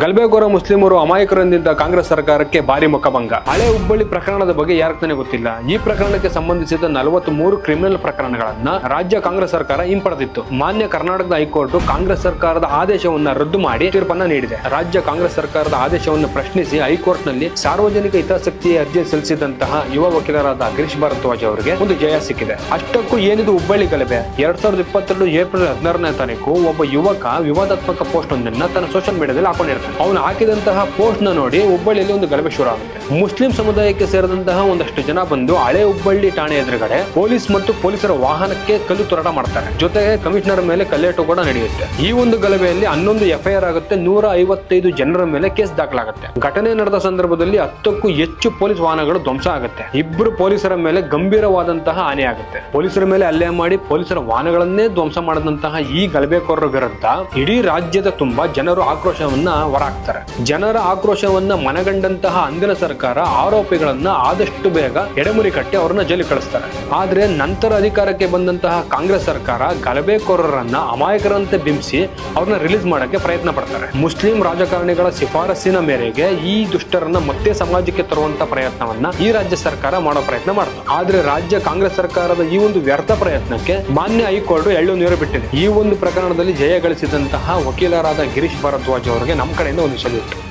ಗಲ್ಬೇಗೋರ ಮುಸ್ಲಿಮರು ಅಮಾಯಕರೊಂದಿದ್ದ ಕಾಂಗ್ರೆಸ್ ಸರ್ಕಾರಕ್ಕೆ ಭಾರಿ ಮುಖಭಂಗ. ಹಳೆ ಹುಬ್ಬಳ್ಳಿ ಪ್ರಕರಣದ ಬಗ್ಗೆ ಯಾರಕ್ಕನೇ ಗೊತ್ತಿಲ್ಲ. ಈ ಪ್ರಕರಣಕ್ಕೆ ಸಂಬಂಧಿಸಿದ ನಲವತ್ತ್ ಮೂರು ಕ್ರಿಮಿನಲ್ ಪ್ರಕರಣಗಳನ್ನ ರಾಜ್ಯ ಕಾಂಗ್ರೆಸ್ ಸರ್ಕಾರ ಹಿಂಪಡೆದಿತ್ತು. ಮಾನ್ಯ ಕರ್ನಾಟಕದ ಹೈಕೋರ್ಟ್ ಕಾಂಗ್ರೆಸ್ ಸರ್ಕಾರದ ಆದೇಶವನ್ನ ರದ್ದು ಮಾಡಿ ತೀರ್ಪನ್ನ ನೀಡಿದೆ. ರಾಜ್ಯ ಕಾಂಗ್ರೆಸ್ ಸರ್ಕಾರದ ಆದೇಶವನ್ನು ಪ್ರಶ್ನಿಸಿ ಹೈಕೋರ್ಟ್ನಲ್ಲಿ ಸಾರ್ವಜನಿಕ ಹಿತಾಸಕ್ತಿ ಅರ್ಜಿ ಸಲ್ಲಿಸಿದಂತಹ ಯುವ ವಕೀಲರಾದ ಗಿರೀಶ್ ಭಾರದ್ವಾಜ್ ಅವರಿಗೆ ಒಂದು ಜಯ ಸಿಕ್ಕಿದೆ. ಅಷ್ಟಕ್ಕೂ ಏನಿದು ಹುಬ್ಬಳ್ಳಿ ಗಲಭೆ? ಎರಡ್ ಸಾವಿರದ ಇಪ್ಪತ್ತೆರಡು ಏಪ್ರಿಲ್ ಹದಿನಾರನೇ ತಾರೀಕು ಒಬ್ಬ ಯುವಕ ವಿವಾದಾತ್ಮಕ ಪೋಸ್ಟ್ ಒಂದನ್ನ ತನ್ನ ಸೋಷಿಯಲ್ ಮೀಡಿಯಾದಲ್ಲಿ ಹಾಕೊಂಡಿರ್ತಾನೆ. ಅವನು ಹಾಕಿದಂತಹ ಪೋಸ್ಟ್ನ ನೋಡಿ ಹುಬ್ಬಳ್ಳಿಯಲ್ಲಿ ಒಂದು ಗಲಭೆ ಶುರು ಆಗುತ್ತೆ. ಮುಸ್ಲಿಂ ಸಮುದಾಯಕ್ಕೆ ಸೇರಿದಂತಹ ಒಂದಷ್ಟು ಜನ ಬಂದು ಹಳೆ ಹುಬ್ಬಳ್ಳಿ ಠಾಣೆ ಎದುರುಗಡೆ ಪೊಲೀಸ್ ಮತ್ತು ಪೊಲೀಸರ ವಾಹನಕ್ಕೆ ಕಲ್ಲು ತೂರಾಟ ಮಾಡ್ತಾರೆ. ಜೊತೆಗೆ ಕಮಿಷನರ್ ಮೇಲೆ ಕಲ್ಲೇಟು ಕೂಡ ನಡೆಯುತ್ತೆ. ಈ ಒಂದು ಗಲಭೆಯಲ್ಲಿ ಹನ್ನೊಂದು ಎಫ್ಐಆರ್ ಆಗುತ್ತೆ. ನೂರ ಐವತ್ತೈದು ಜನರ ಮೇಲೆ ಕೇಸ್ ದಾಖಲಾಗುತ್ತೆ. ಘಟನೆ ನಡೆದ ಸಂದರ್ಭದಲ್ಲಿ ಹತ್ತಕ್ಕೂ ಹೆಚ್ಚು ಪೊಲೀಸ್ ವಾಹನಗಳು ಧ್ವಂಸ ಆಗುತ್ತೆ. ಇಬ್ಬರು ಪೊಲೀಸರ ಮೇಲೆ ಗಂಭೀರವಾದಂತಹ ಹಾನಿ ಆಗುತ್ತೆ. ಪೊಲೀಸರ ಮೇಲೆ ಹಲ್ಲೆ ಮಾಡಿ ಪೊಲೀಸರ ವಾಹನಗಳನ್ನೇ ಧ್ವಂಸ ಮಾಡಿದಂತಹ ಈ ಗಲಭೆಕೋರರ ವಿರುದ್ಧ ಇಡೀ ರಾಜ್ಯದ ತುಂಬಾ ಜನರು ಆಕ್ರೋಶವನ್ನ ಹೊರಹಾಕ್ತಾರೆ ಜನರ ಆಕ್ರೋಶವನ್ನ ಮನಗಂಡಂತಹ ಅಂದಿನ ಸರ್ಕಾರ ಆರೋಪಿಗಳನ್ನ ಆದಷ್ಟು ಬೇಗ ಎಡೆಮುರಿ ಕಟ್ಟಿ ಅವ್ರನ್ನ ಜೈಲು ಕಳಿಸ್ತಾರೆ. ಆದ್ರೆ ನಂತರ ಅಧಿಕಾರಕ್ಕೆ ಬಂದಂತಹ ಕಾಂಗ್ರೆಸ್ ಸರ್ಕಾರ ಗಲಭೆಕೋರರನ್ನ ಅಮಾಯಕರಂತೆ ಬಿಂಬಿಸಿ ಅವ್ರನ್ನ ರಿಲೀಸ್ ಮಾಡಕ್ಕೆ ಪ್ರಯತ್ನ ಪಡ್ತಾರೆ. ಮುಸ್ಲಿಂ ರಾಜಕಾರಣಿಗಳ ಶಿಫಾರಸ್ಸಿನ ಮೇರೆಗೆ ಈ ದುಷ್ಟರನ್ನ ಮತ್ತೆ ಸಮಾಜಕ್ಕೆ ತರುವಂತ ಪ್ರಯತ್ನವನ್ನ ಈ ರಾಜ್ಯ ಸರ್ಕಾರ ಮಾಡೋ ಪ್ರಯತ್ನ ಮಾಡ್ತಾರೆ ಆದ್ರೆ ರಾಜ್ಯ ಕಾಂಗ್ರೆಸ್ ಸರ್ಕಾರದ ಈ ಒಂದು ವ್ಯರ್ಥ ಪ್ರಯತ್ನಕ್ಕೆ ಮಾನ್ಯ ಹೈಕೋರ್ಟ್ ಎಳ್ಳು ನೀರು ಬಿಟ್ಟಿದೆ. ಈ ಒಂದು ಪ್ರಕರಣದಲ್ಲಿ ಜಯ ಗಳಿಸಿದಂತಹ ವಕೀಲರಾದ ಗಿರೀಶ್ ಭಾರದ್ವಾಜ್ ಅವರಿಗೆ ನಮ್ಮ கடைன்னு ஒன்று சொல்லிட்டு